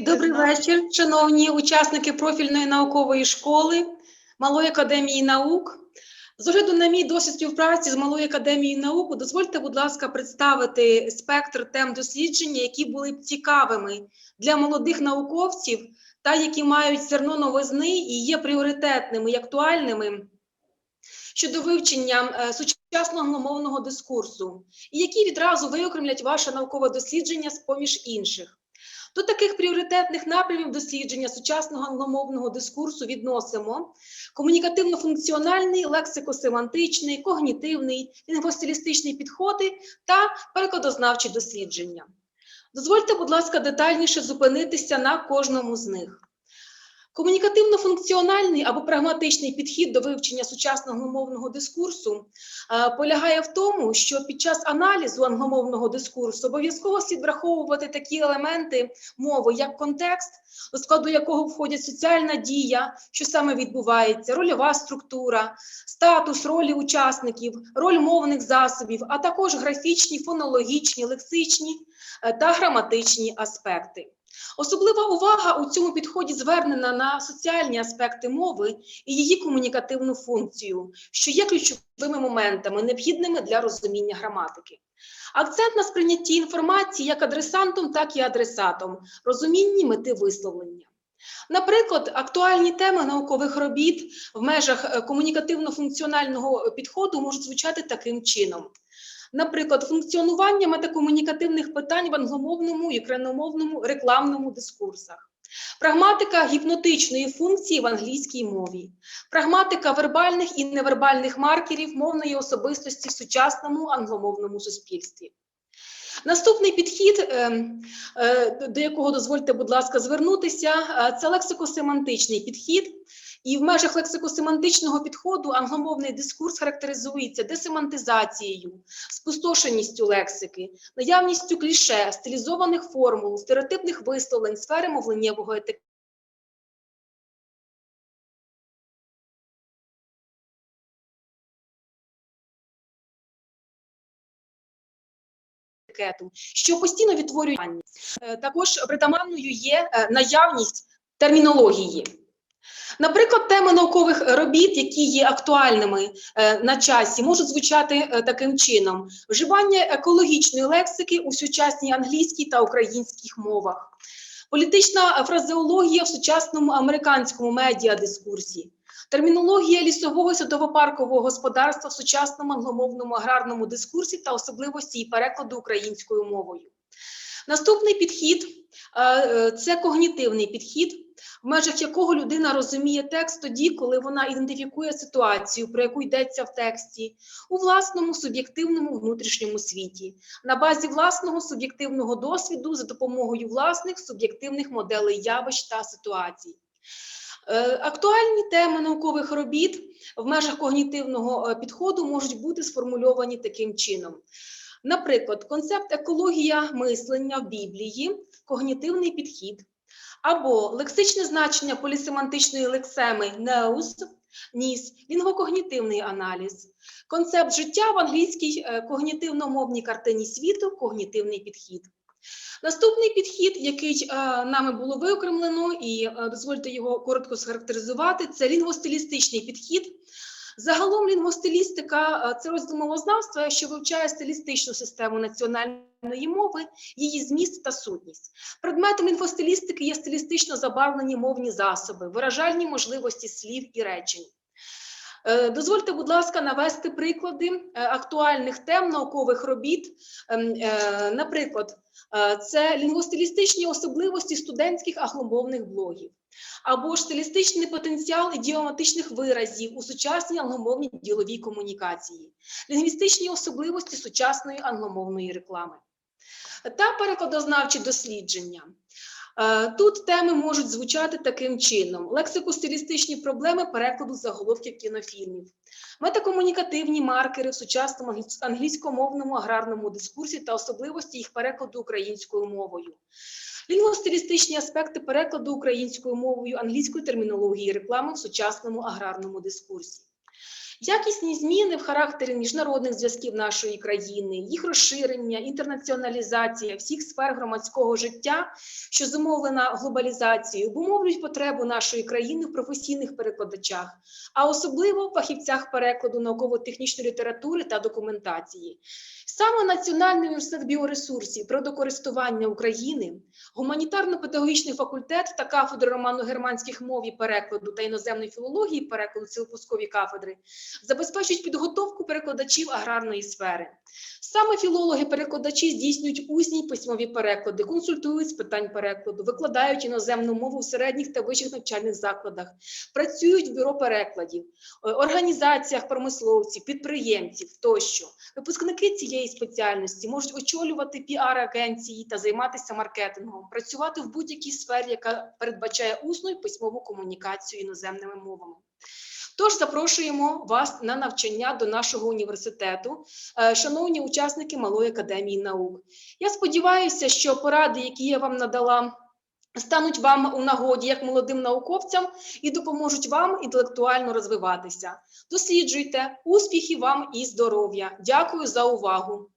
Добрий вечір, шановні учасники профільної наукової школи Малої академії наук. З огляду на мій досвід співпраці з Малою академією наук, дозвольте, будь ласка, представити спектр тем дослідження, які були б цікавими для молодих науковців та які мають зерно новизни і є пріоритетними і актуальними щодо вивчення е, сучасного англомовного дискурсу, і які відразу виокремлять ваше наукове дослідження з поміж інших. До таких пріоритетних напрямів дослідження сучасного англомовного дискурсу відносимо комунікативно-функціональний, лексико-семантичний, когнітивний, лінгвостилістичний підходи та перекладознавчі дослідження. Дозвольте, будь ласка, детальніше зупинитися на кожному з них. Комунікативно-функціональний або прагматичний підхід до вивчення сучасного англомовного дискурсу е, полягає в тому, що під час аналізу англомовного дискурсу обов'язково слід враховувати такі елементи мови, як контекст, до складу якого входять соціальна дія, що саме відбувається, рольова структура, статус ролі учасників, роль мовних засобів, а також графічні, фонологічні, лексичні е, та граматичні аспекти. Особлива увага у цьому підході звернена на соціальні аспекти мови і її комунікативну функцію, що є ключовими моментами, необхідними для розуміння граматики. Акцент на сприйнятті інформації як адресантом, так і адресатом, розумінні мети висловлення. Наприклад, актуальні теми наукових робіт в межах е, комунікативно-функціонального підходу можуть звучати таким чином. Наприклад, функціонування метакомунікативних питань в англомовному і україномовному рекламному дискурсах, прагматика гіпнотичної функції в англійській мові, прагматика вербальних і невербальних маркерів мовної особистості в сучасному англомовному суспільстві. Наступний підхід, е, е, до якого дозвольте, будь ласка, звернутися, е, це лексико-семантичний підхід. І в межах лексико-семантичного підходу англомовний дискурс характеризується десемантизацією, спустошеністю лексики, наявністю кліше, стилізованих формул, стереотипних висловлень, сфери мовленнєвого етикету. що постійно відтворює. Е, Також притаманною є е, наявність термінології. Наприклад, теми наукових робіт, які є актуальними е, на часі, можуть звучати е, таким чином: вживання екологічної лексики у сучасній англійській та українських мовах, політична фразеологія в сучасному американському медіадискурсі, термінологія лісового садово-паркового господарства в сучасному англомовному аграрному дискурсі та особливості і перекладу українською мовою. Наступний підхід е, це когнітивний підхід в межах якого людина розуміє текст тоді, коли вона ідентифікує ситуацію, про яку йдеться в тексті, у власному суб'єктивному внутрішньому світі, на базі власного суб'єктивного досвіду за допомогою власних суб'єктивних моделей явищ та ситуацій. Е, Актуальні теми наукових робіт в межах когнітивного е, підходу можуть бути сформульовані таким чином. Наприклад, концепт екологія мислення в Біблії, когнітивний підхід, або лексичне значення полісемантичної лексеми неус, ніс, лінгвокогнітивний аналіз, концепт життя в англійській е, когнітивно-мовній картині світу, когнітивний підхід. Наступний підхід, який е, нами було виокремлено, і е, дозвольте його коротко схарактеризувати, це лінгвостилістичний підхід. Загалом лінгвостилістика – це розділ мовознавства, що вивчає стилістичну систему національної мови, її зміст та сутність. Предметом лінгвостилістики є стилістично забарвлені мовні засоби, виражальні можливості слів і речень. Е, Дозвольте, будь ласка, навести приклади е, актуальних тем наукових робіт. Ем, е, Наприклад, це лінгвостилістичні особливості студентських англомовних блогів, або ж стилістичний потенціал ідіоматичних виразів у сучасній англомовній діловій комунікації, лінгвістичні особливості сучасної англомовної реклами та перекладознавчі дослідження. Е, Тут теми можуть звучати таким чином: лексико-стилістичні проблеми перекладу заголовків кінофільмів, метакомунікативні маркери в сучасному англійськомовному аграрному дискурсі та особливості їх перекладу українською мовою, лінгвостилістичні аспекти перекладу українською мовою англійської термінології реклами в сучасному аграрному дискурсі. Якісні зміни в характері міжнародних зв'язків нашої країни, їх розширення, інтернаціоналізація всіх сфер громадського життя, що зумовлена глобалізацією, обумовлюють потребу нашої країни в професійних перекладачах, а особливо в фахівцях перекладу науково-технічної літератури та документації. Саме Національний університет біоресурсів природокористування України, гуманітарно-педагогічний факультет та кафедра романо-германських мов і перекладу та іноземної філології перекладу це випускові кафедри забезпечують підготовку перекладачів аграрної сфери. Саме філологи-перекладачі здійснюють усні письмові переклади, консультують з питань перекладу, викладають іноземну мову в середніх та вищих навчальних закладах, працюють в бюро перекладів, е, організаціях промисловців, підприємців тощо. Випускники цієї спеціальності можуть очолювати піар-агенції та займатися маркетингом, працювати в будь-якій сфері, яка передбачає усну і письмову комунікацію іноземними мовами. Тож запрошуємо вас на навчання до нашого університету, е, шановні учасники Малої академії наук. Я сподіваюся, що поради, які я вам надала, стануть вам у нагоді як молодим науковцям і допоможуть вам інтелектуально розвиватися. Досліджуйте, успіхів вам і здоров'я. Дякую за увагу.